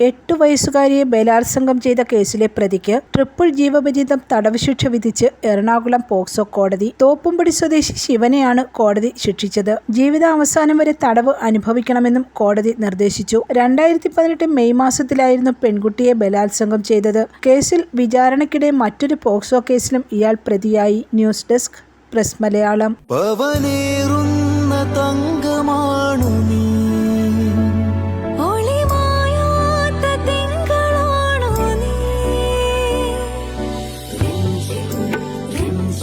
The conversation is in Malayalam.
എട്ടു വയസ്സുകാരിയെ ബലാത്സംഗം ചെയ്ത കേസിലെ പ്രതിക്ക് ട്രിപ്പിൾ ജീവപര്യന്തം തടവ് ശിക്ഷ വിധിച്ച് എറണാകുളം പോക്സോ കോടതി. തോപ്പുംപടി സ്വദേശി ശിവനെയാണ് കോടതി ശിക്ഷിച്ചത്. ജീവിതാവസാനം വരെ തടവ് അനുഭവിക്കണമെന്നും കോടതി നിർദ്ദേശിച്ചു. രണ്ടായിരത്തി പതിനെട്ട് മെയ് മാസത്തിലായിരുന്നു പെൺകുട്ടിയെ ബലാത്സംഗം ചെയ്തത്. കേസിൽ വിചാരണയ്ക്കിടെ മറ്റൊരു പോക്സോ കേസിലും ഇയാൾ പ്രതിയായി. News desk press Malayalam.